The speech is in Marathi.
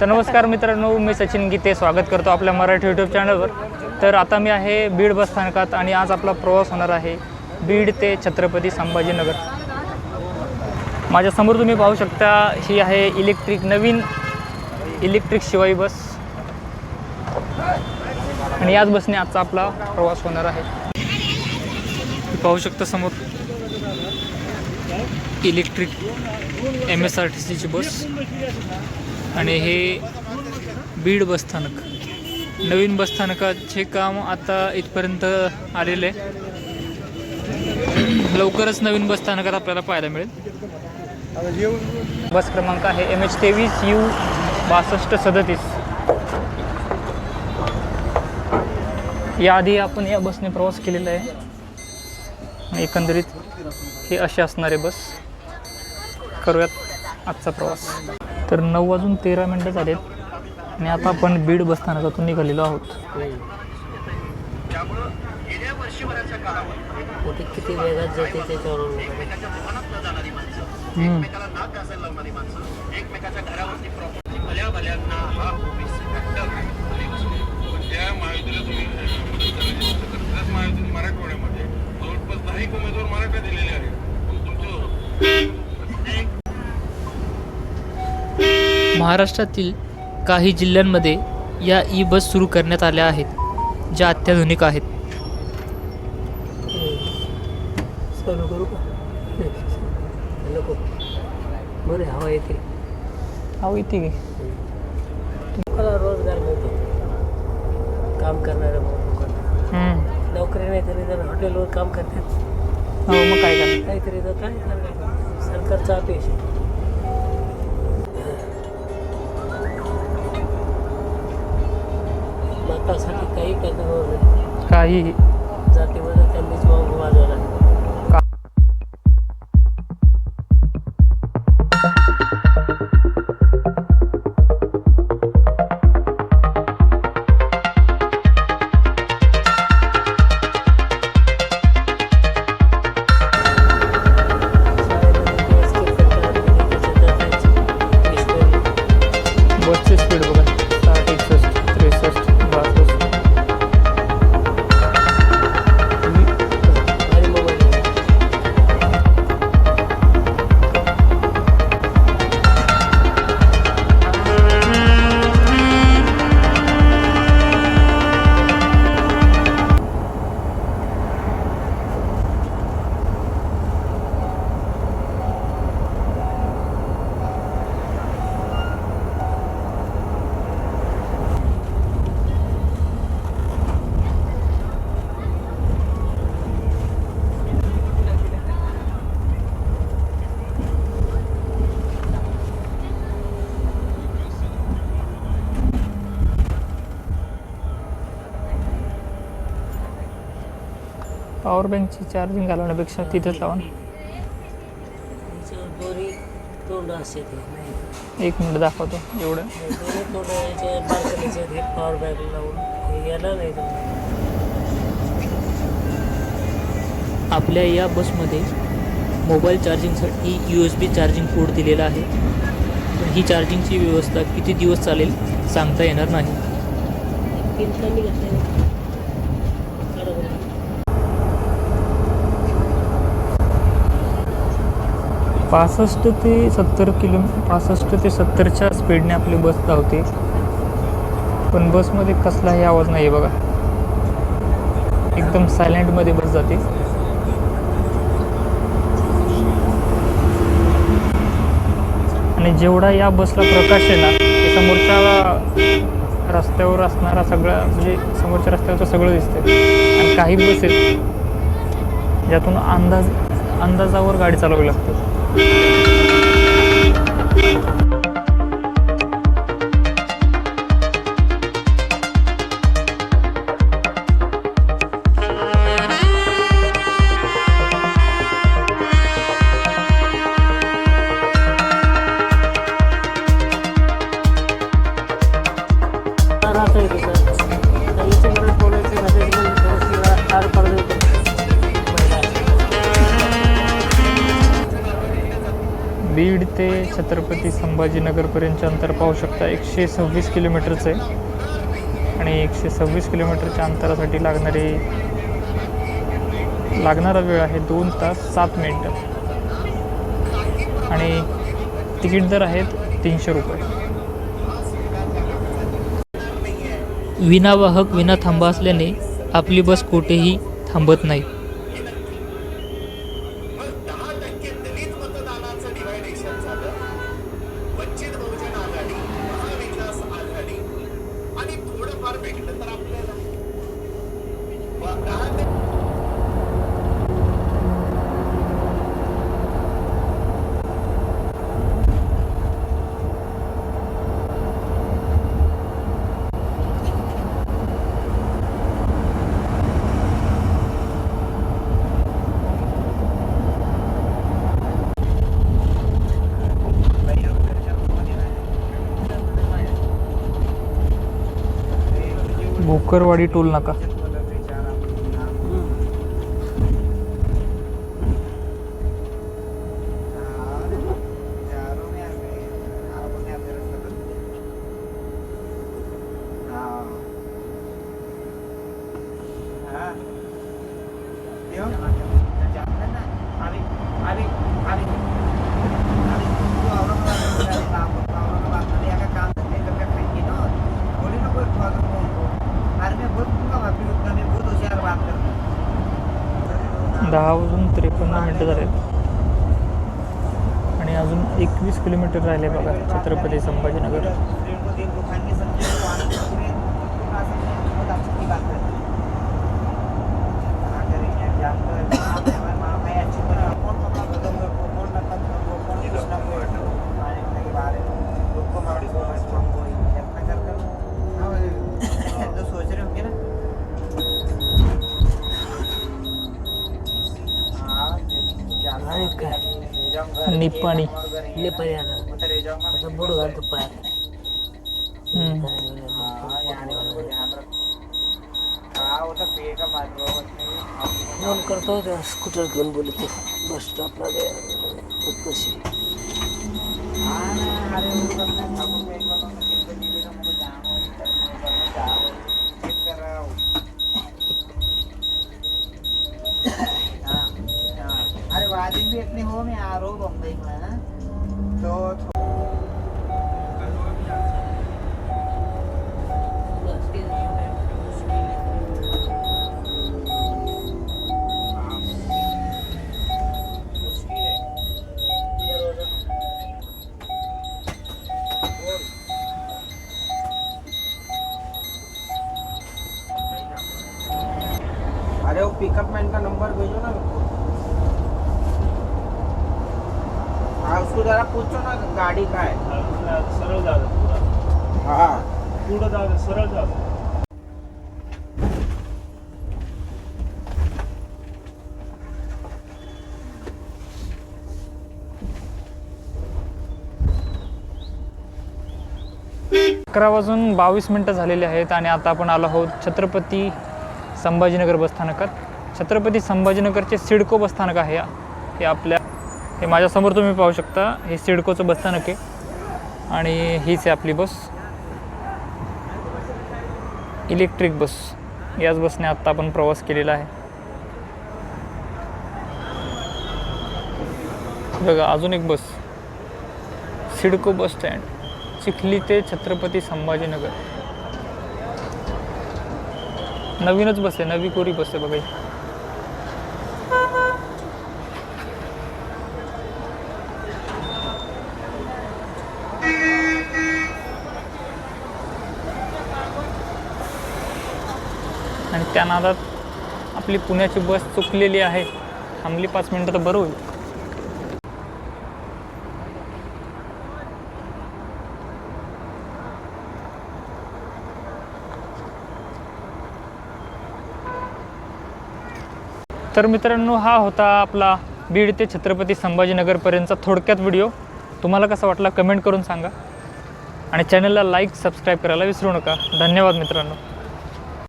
तर नमस्कार मित्रांनो मी सचिन गीते. स्वागत करतो आपल्या मराठी यूट्यूब चॅनलवर तर आता मी आहे बीड बस स्थानकात आणि आज आपला प्रवास होणार आहे बीड ते छत्रपती संभाजीनगर. माझ्यासमोर तुम्ही पाहू शकता ही आहे इलेक्ट्रिक नवीन इलेक्ट्रिक शिवाई बस. आणि याच बसने आजचा आपला प्रवास होणार आहे. पाहू शकता समोर electric M S R T सीची बस. आणि हे बीड बसस्थानक नवीन बसस्थानकाचे काम आता इथपर्यंत आलेले आहे. लवकरच नवीन बसस्थानकात आपल्याला पाहायला मिळेल. बस क्रमांक आहे एम एच तेवीस यू बासष्ट सदतीस. याआधी आपण या बसने प्रवास केलेला आहे. एकंदरीत हे असे असणारे बस. करूयात आजचा प्रवास. तर नऊ वाजून तेरा मिनटं झालेत. आणि आता आपण बीड बसस्थानकातून निघालेलो आहोत. कुठे किती वेगात जाते त्याच्यावरून? हम्म. मराठवाड्यामध्ये जवळपास दहा एक उमेदवार मराठा दिलेले आहेत पण तुमचं महाराष्ट्रातील काही जिल्ह्यांमध्ये या ई बस सुरू करण्यात आल्या आहेत ज्या अत्याधुनिक आहेत. रोजगार मिळतो. काम करणाऱ्या. नोकरी नाही तरी जर हॉटेलवर काम करतात. हो मग काय काहीतरी तर काय करणार? सरकारचा अपेक्षा आहे. मतासाठी काही करणार काहीही जातीमध्ये त्यांनीच वाजवला पॉवर बँकची चार्जिंग घालवण्यापेक्षा तिथेच लावा ना. एक मिनिट दाखवतो एवढं. हे पॉवर बँक लावून याला नाही जमत. आपल्या या बसमध्ये mobile चार्जिंगसाठी U S B charging port दिलेला आहे. पण ही चार्जिंगची व्यवस्था किती दिवस चालेल सांगता येणार नाही पिन कमी घातले काढा बरं. पासष्ट ते सत्तर किलो पासष्ट ते सत्तरच्या स्पीडने आपली बस धावते. पण बसमध्ये कसलाही आवाज नाही आहे बघा. एकदम सायलेंटमध्ये बस जाते. आणि जेवढा या बसला प्रकाश आहे ना ते समोरच्या रस्त्यावर असणारा सगळा म्हणजे समोरच्या रस्त्यावरचं सगळं दिसतं आणि काही बस आहेत ज्यातून अंदाज अंदाजावर गाडी चालवावी लागते. Beep. Beep. बीड ते छत्रपती संभाजीनगरपर्यंतचे अंतर पाहू शकता. एकशे सव्वीस किलोमीटरचं. आहे आणि एकशे सव्वीस किलोमीटरच्या अंतरासाठी लागणारी लागणारा वेळ आहे दोन तास सात मिनटं. आणि तिकीट दर आहेत तीनशे रुपये. विनावाहक विना थांबा असल्याने आपली बस कुठेही थांबत नाही. आणि थोडंफार भेटलं तर आपल्याला व दहा ते भोकरवाडी टोल नाका. दहा वाजून त्रेपन्न मिनटं झालेत. आणि अजून एकवीस किलोमीटर राहिले बघा छत्रपती संभाजीनगर. निपाणी नेपाळी आता बुड घालतो पायात. हम्म. फोन करतो त्या स्कूटर घेऊन बोलतो. बस स्टॉपला कशी अरे हो मैं आ रहा हूँ बम्बई में तो अरे वो पिकअप मैन का नंबर भेजो ना मेरे को। उसको जरा पूछो ना गाड़ी का है सरळ जागा पुढं. हाँ. पुढं जागा सरळ अकरा वाजून बावीस मिनटं झालेली आहेत आणि आता आपण आलो आहोत छत्रपती संभाजीनगर बसस्थानकात छत्रपती संभाजीनगरचे सिडको बसस्थानक आहे हे आपल्या हे माझ्यासमोर तुम्ही पाहू शकता. हे सिडकोचं बसस्थानक आहे. आणि हीच आहे आपली बस. Electric bus. याच बसने आत्ता आपण प्रवास केलेला आहे. बघा अजून एक bus. CIDCO bus stand. Chikhli ते छत्रपती संभाजीनगर. नवीनच बस आहे. नवी कोरी बस आहे बघा त्या नादात आपली पुण्याची बस चुकलेली आहे. थांबली पाच मिनटं तर बरं होईल. तर मित्रांनो हा होता आपला बीड ते छत्रपती संभाजीनगरपर्यंतचा थोडक्यात व्हिडिओ. तुम्हाला कसा वाटला कमेंट करून सांगा. आणि चॅनलला लाईक सबस्क्राईब करायला विसरू नका. धन्यवाद मित्रांनो.